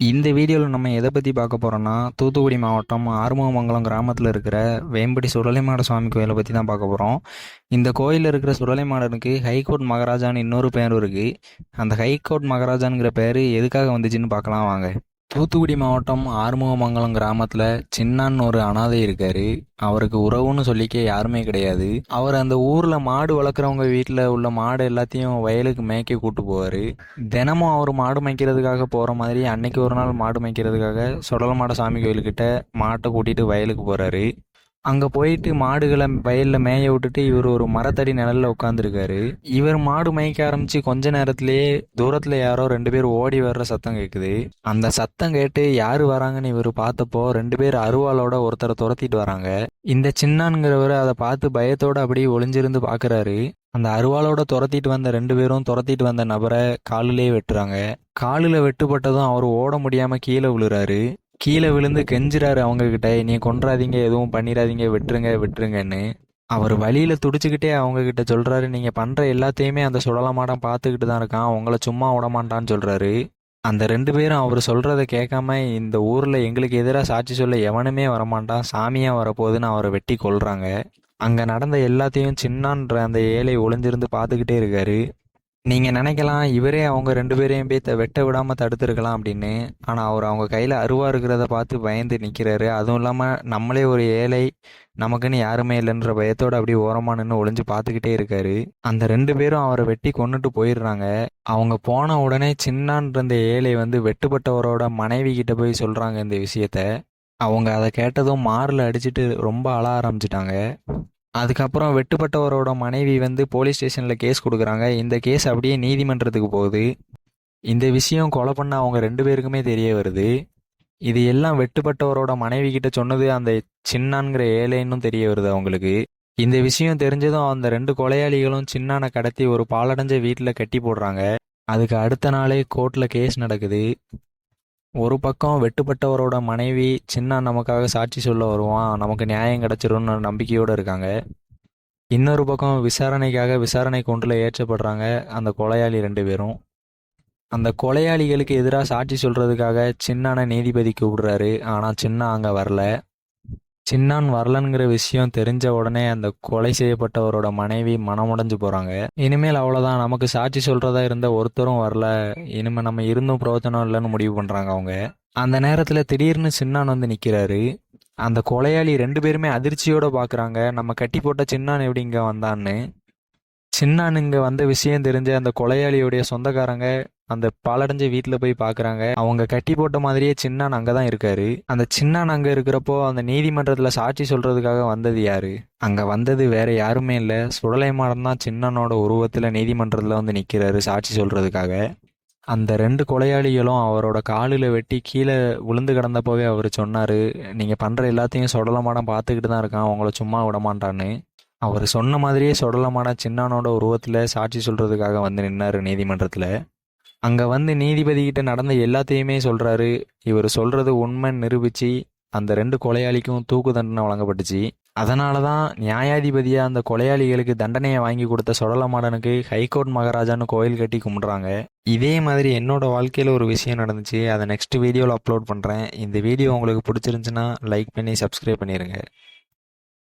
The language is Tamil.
இந்த வீடியோவில் நம்ம எதை பற்றி பார்க்க போகிறோன்னா தூத்துக்குடி மாவட்டம் ஆறுமுகமங்கலம் கிராமத்தில் இருக்கிற வேம்படி சுடலைமாட சுவாமி கோயிலை பற்றி தான் பார்க்க போகிறோம் இந்த கோயிலில் இருக்கிற சுடலைமாடனுக்கு ஹைகோர்ட் மகாராஜான்னு இன்னொரு பேர் இருக்குது அந்த ஹைகோர்ட் மகாராஜானுங்கிற பேர் எதுக்காக வந்துச்சுன்னு பார்க்கலாம் வாங்க. தூத்துக்குடி மாவட்டம் ஆறுமுகமங்கலம் கிராமத்தில் சின்னான்னு ஒரு அனாதை இருக்காரு. அவருக்கு உறவுன்னு சொல்லிக்க யாருமே கிடையாது. அவர் அந்த ஊரில் மாடு வளர்க்குறவங்க வீட்டில் உள்ள மாடு எல்லாத்தையும் வயலுக்கு மேய்க்க கூட்டு போவார். தினமும் அவர் மாடு மேய்க்கிறதுக்காக போகிற மாதிரி அன்னைக்கு ஒரு நாள் மாடு மேய்க்கிறதுக்காக சுடலமாட சாமி கோயிலுக்கிட்ட மாட்டை கூட்டிகிட்டு வயலுக்கு போகிறாரு அங்கே போயிட்டு மாடுகளை வயலில் மேய விட்டுட்டு இவர் ஒரு மரத்தடி நிழலில் உட்காந்துருக்காரு இவர் மாடு மேய்க்க ஆரம்பிச்சு கொஞ்ச நேரத்திலேயே தூரத்தில் யாரோ ரெண்டு பேர் ஓடி வர்ற சத்தம் கேட்குது அந்த சத்தம் கேட்டு யார் வராங்கன்னு இவர் பார்த்தப்போ ரெண்டு பேர் அருவாளோட ஒருத்தரை துரத்திட்டு வராங்க. இந்த சின்னான்கிறவர் அதை பார்த்து பயத்தோடு அப்படியே ஒளிஞ்சிருந்து பார்க்குறாரு அந்த அருவாளோட துரத்திட்டு வந்த ரெண்டு பேரும் துரத்திட்டு வந்த நபரை காலிலே வெட்டுறாங்க. காலில் வெட்டுப்பட்டதும் அவர் ஓட முடியாமல் கீழே விழுறாரு. கீழே விழுந்து கெஞ்சுறாரு அவங்க கிட்ட நீ கொன்றாதீங்க எதுவும் பண்ணிடாதீங்க விட்டுருங்க விட்டுருங்கன்னு. அவர் வழியில துடிச்சுக்கிட்டே அவங்க கிட்ட சொல்றாரு நீங்க பண்ற எல்லாத்தையுமே அந்த சுடலமாடம் பார்த்துக்கிட்டு தான் இருக்கான் உங்களை சும்மா விடமாட்டான்னு சொல்றாரு. அந்த ரெண்டு பேரும் அவர் சொல்றத கேட்காம இந்த ஊர்ல எங்களுக்கு எதிராக சாட்சி சொல்ல எவனுமே வரமாட்டான் சாமியா வரப்போகுதுன்னு அவரை வெட்டி கொல்றாங்க. அங்க நடந்த எல்லாத்தையும் சின்னான்ற அந்த ஏழை ஒளிஞ்சிருந்து பார்த்துக்கிட்டே இருக்காரு. நீங்கள் நினைக்கலாம் இவரே அவங்க ரெண்டு பேரையும் போய் வெட்ட விடாமல் தடுத்திருக்கலாம் அப்படின்னு. ஆனால் அவர் அவங்க கையில் அருவா இருக்கிறத பார்த்து பயந்து நிற்கிறாரு அதுவும் இல்லாமல் நம்மளே ஒரு ஏழை நமக்குன்னு யாருமே இல்லைன்ற பயத்தோடு அப்படியே ஓரமாக நின்று ஒளிஞ்சு பார்த்துக்கிட்டே இருக்காரு. அந்த ரெண்டு பேரும் அவரை வெட்டி கொண்டுட்டு போயிடுறாங்க. அவங்க போன உடனே சின்னான்ற இந்த ஏழை வந்து வெட்டுப்பட்டவரோட மனைவி கிட்ட போய் சொல்கிறாங்க இந்த விஷயத்த. அவங்க அதை கேட்டதும் மாரில் அடிச்சுட்டு ரொம்ப அழ ஆரம்பிச்சிட்டாங்க. அதுக்கப்புறம் வெட்டுப்பட்டவரோட மனைவி வந்து போலீஸ் ஸ்டேஷனில் கேஸ் கொடுக்குறாங்க. இந்த கேஸ் அப்படியே நீதிமன்றத்துக்கு போகுது. இந்த விஷயம் கொலை பண்ண அவங்க ரெண்டு பேருக்குமே தெரிய வருது. இது எல்லாம் வெட்டுப்பட்டவரோட மனைவி கிட்ட சொன்னது அந்த சின்னான்கிற ஏழைன்னும் தெரிய வருது அவங்களுக்கு. இந்த விஷயம் தெரிஞ்சதும் அந்த ரெண்டு கொலையாளிகளும் சின்னானை கடத்தி ஒரு பாலடைஞ்ச வீட்டில் கட்டி போடுறாங்க. அதுக்கு அடுத்த நாளே கோர்ட்டில் கேஸ் நடக்குது. ஒரு பக்கம் வெட்டுப்பட்டவரோட மனைவி சின்ன நமக்காக சாட்சி சொல்ல வருவான் நமக்கு நியாயம் கிடைச்சிரும்னு நம்பிக்கையோடு இருக்காங்க. இன்னொரு பக்கம் விசாரணைக்காக விசாரணை கூண்டில் ஏற்றப்படுறாங்க அந்த கொலையாளி ரெண்டு பேரும். அந்த கொலையாளிகளுக்கு எதிராக சாட்சி சொல்கிறதுக்காக சின்னான நீதிபதி கூப்பிடுறாரு ஆனால் சின்ன அங்கே வரல. சின்னான் வரலங்கிற விஷயம் தெரிஞ்ச உடனே அந்த கொலை செய்யப்பட்டவரோட மனைவி மனமுடைஞ்சு போறாங்க. இனிமேல் அவ்வளவுதான். நமக்கு சாட்சி சொல்றதா இருந்த ஒருத்தரும் வரல. இனிமே நம்ம இருந்தும் பிரயோஜனம் இல்லைன்னு முடிவு பண்றாங்க அவங்க. அந்த நேரத்துல திடீர்னு சின்னான் வந்து நிக்கிறாரு. அந்த கொலையாளி ரெண்டு பேருமே அதிர்ச்சியோட பாக்குறாங்க. நம்ம கட்டி போட்ட சின்னான் எப்படி இங்க வந்தான்னு. சின்னானுங்க வந்த விஷயம் தெரிஞ்ச அந்த கொலையாளியோடைய சொந்தக்காரங்க அந்த பாலடைஞ்ச வீட்டில் போய் பார்க்குறாங்க அவங்க கட்டி போட்ட மாதிரியே சின்னான் அங்கே தான் இருக்காரு. அந்த சின்னான் அங்கே இருக்கிறப்போ அந்த நீதிமன்றத்தில் சாட்சி சொல்கிறதுக்காக வந்தது யாரு? அங்கே வந்தது வேற யாருமே இல்லை. சுடலைமாடன் தான் சின்னனோட உருவத்தில் நீதிமன்றத்தில் வந்து நிற்கிறாரு சாட்சி சொல்கிறதுக்காக அந்த ரெண்டு கொலையாளிகளும் அவரோட காலில் வெட்டி கீழே விழுந்து கிடந்தப்போவே அவர் சொன்னார் நீங்கள் பண்ணுற எல்லாத்தையும் சுடலமாடம் பார்த்துக்கிட்டு தான் இருக்கான். உங்களை சும்மா விடமாட்டான்னு அவர் சொன்ன மாதிரியே சொடலமான சின்னானோட உருவத்தில் சாட்சி சொல்கிறதுக்காக வந்து நின்னார் நீதிமன்றத்தில். அங்கே வந்து நீதிபதிகிட்ட நடந்த எல்லாத்தையுமே சொல்கிறாரு இவர் சொல்கிறது உண்மைன்னு நிரூபிச்சு அந்த ரெண்டு கொலையாளிக்கும் தூக்கு தண்டனை வழங்கப்பட்டுச்சு. அதனால தான் நியாயாதிபதியாக அந்த கொலையாளிகளுக்கு தண்டனையை வாங்கி கொடுத்த சொடலமாடனுக்கு ஹைகோர்ட் மகாராஜான்னு கோயில் கட்டி கும்பிட்றாங்க. இதே மாதிரி என்னோட வாழ்க்கையில் ஒரு விஷயம் நடந்துச்சு. அதை நெக்ஸ்ட் வீடியோவில் அப்லோட் பண்ணுறேன் இந்த வீடியோ உங்களுக்கு பிடிச்சிருந்துச்சுன்னா லைக் பண்ணி சப்ஸ்கிரைப் பண்ணிடுங்க